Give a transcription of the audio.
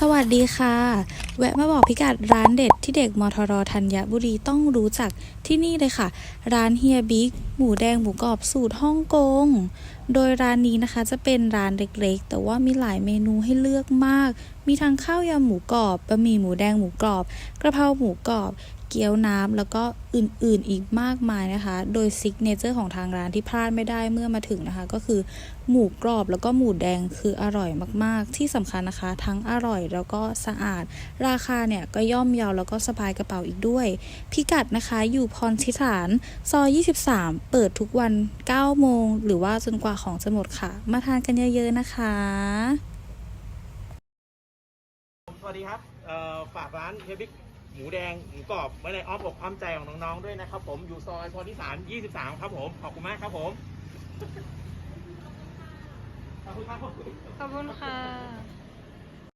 สวัสดีค่ะ แวะมาบอกพิกัดร้านเด็ดที่เด็กมทรธัญบุรีต้องรู้จักที่นี่เลยค่ะ ร้านเฮียบิ๊กหมูแดงหมูกรอบสูตรฮ่องกง โดยร้านนี้นะคะจะเป็นร้านเล็กๆ แต่ว่ามีหลายเมนูให้เลือกมาก มีทั้งข้าวยำหมูกรอบบะหมี่หมูแดงหมูกรอบ กระเพราหมูกรอบ กี๊ยวน้ำแล้วก็อื่นๆอีกมากมายนะคะ โดยซิกเนเจอร์ของทางร้านที่พลาดไม่ได้เมื่อมาถึงนะคะ ก็คือหมูกรอบแล้วก็หมูแดงคืออร่อยมากๆ ที่สำคัญนะคะ ทั้งอร่อยแล้วก็สะอาด ราคาเนี่ยก็ย่อมเยาแล้วก็สบายกระเป๋าอีกด้วย พิกัดนะคะอยู่พรทิฐานซอย 23 เปิดทุกวัน 9 โมง หรือว่าจนกว่าของจะหมดค่ะ มาทานกันเยอะๆนะคะสวัสดีครับเอ่อฝากร้านเฮบิก หมูแดงหมูกรอบไว้ในอ้อมอกอ้อมใจของน้องๆด้วยนะครับ ผมอยู่ซอยพรทิสาร23 ครับผมขอบคุณมากครับผมขอบคุณครับขอบคุณค่ะ